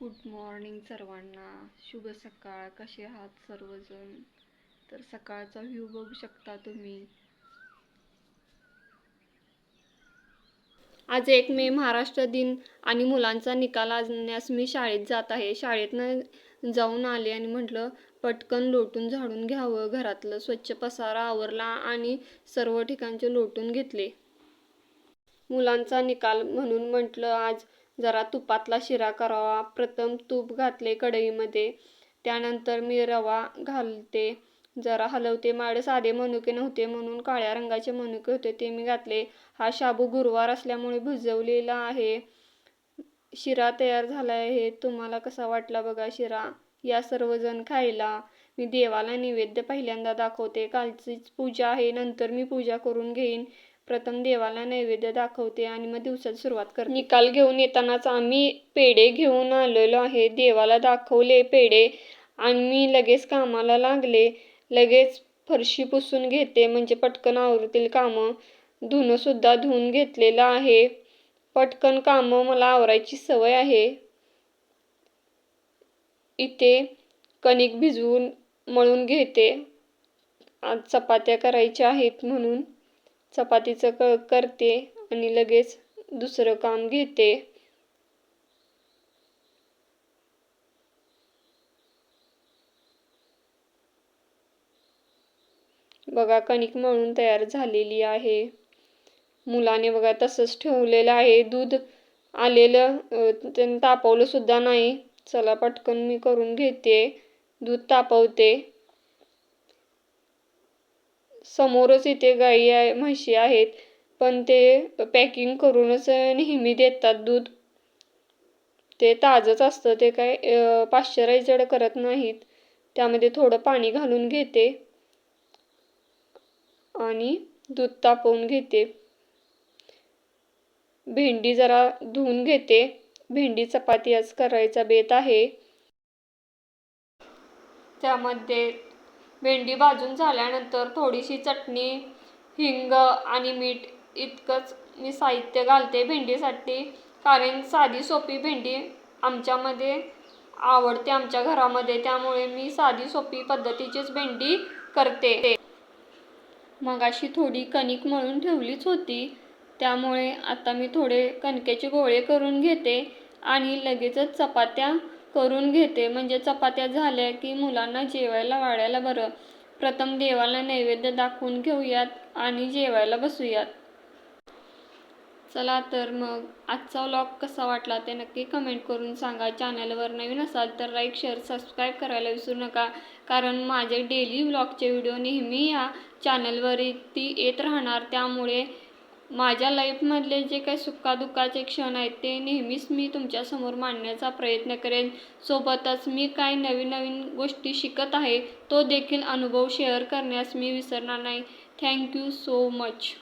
Good morning सर्वांना. शुभ सकाळ. कसे आहात सर्वजण? तर सकाळचा व्ह्यू बघू शकता तुम्ही. आज एक मे महाराष्ट्र दिन आणि मुलांचा निकाल आणण्यास मी शाळेत जात आहे. शाळेतनं जाऊन आले आणि म्हटलं पटकन लोटून झाडून घ्यावं. घरातलं स्वच्छ पसारा आवरला आणि सर्व ठिकाणचे लोटून घेतले. मुलांचा निकाल म्हणून म्हटलं आज जरा तुपातला शिरा करावा. प्रथम तूप घातले कढईमध्ये. त्यानंतर मी रवा घालते. जरा हलवते. माझे साधे मनुके नव्हते म्हणून काळ्या रंगाचे मनुके होते ते मी घातले. हा शाबू गुरुवार असल्यामुळे भिजवलेला आहे. शिरा तयार झाला आहे. तुम्हाला कसा वाटला बघा शिरा? या सर्वजण खायला. मी देवाला नैवेद्य पहिल्यांदा दाखवते. कालचीच पूजा आहे. नंतर मी पूजा करून घेईन. प्रथम देवाला नैवेद्य दाखवते आणि मग दिवसाची सुरुवात करते. निकाल घेऊन येतानाच आम्ही पेढे घेऊन आलेलो आहे. देवाला दाखवले पेढे आम्ही लगेच कामाला लागले. लगेच फरशी पुसून घेते म्हणजे पटकन आवरतील कामं. धुणंसुद्धा धुवून घेतलेलं आहे. पटकन कामं मला आवरायची सवय आहे. इथे कणिक भिजवून मळून घेते. आज चपात्या करायच्या आहेत म्हणून. चपातीचं क करते आणि लगेच दुसरं काम घेते. बघा कणिक मळून तयार झालेली आहे. मुलाने बघा तसंच ठेवलेलं आहे. दूध आलेलं त्यांनी तापवलं सुद्धा नाही. चला पटकन मी करून घेते. दूध तापवते. समोरच इथे गाई आहे म्हशी आहेत पण ते पॅकिंग करूनच नेहमी देतात दूध. ते ताजंच असतं ते काय पाश्चरायझड करत नाहीत. त्यामध्ये थोडं पाणी घालून घेते आणि दूध तापवून घेते. भेंडी जरा धुवून घेते. भेंडी चपाती आज करायचा बेत आहे. त्यामध्ये भेंडी भाजून झाल्यानंतर थोडीशी चटणी हिंग आणि मीठ इतकंच मी साहित्य घालते भेंडीसाठी. कारण साधी सोपी भेंडी आमच्यामध्ये आवडते आमच्या घरामध्ये. त्यामुळे मी साधी सोपी पद्धतीचीच भेंडी करते. मगाशी थोडी कणिक मळून ठेवलीच होती. त्यामुळे आता मी थोडे कणकेचे गोळे करून घेते आणि लगेचच चपात्या करून घेते. म्हणजे चपात्या झाल्या की मुलांना जेवायला वाढायला बरं. प्रथम देवाला नैवेद्य दाखवून घेऊयात आणि जेवायला बसूयात. चला तर मग आजचा व्लॉग कसा वाटला ते नक्की कमेंट करून सांगा. चॅनलवर नवीन असाल तर लाईक शेअर सबस्क्राईब करायला विसरू नका. कारण माझे डेली व्लॉगचे व्हिडिओ नेहमी या चॅनलवरती येत राहणार. त्यामुळे माझ्या लाईफमधले जे काही सुखादुःखाचे क्षण आहेत ते नेहमीच मी तुमच्यासमोर मांडण्याचा प्रयत्न करेन. सोबतच मी काय नवीन नवीन गोष्टी शिकत आहे तो देखील अनुभव शेअर करण्यास मी विसरणार नाही. Thank you so much.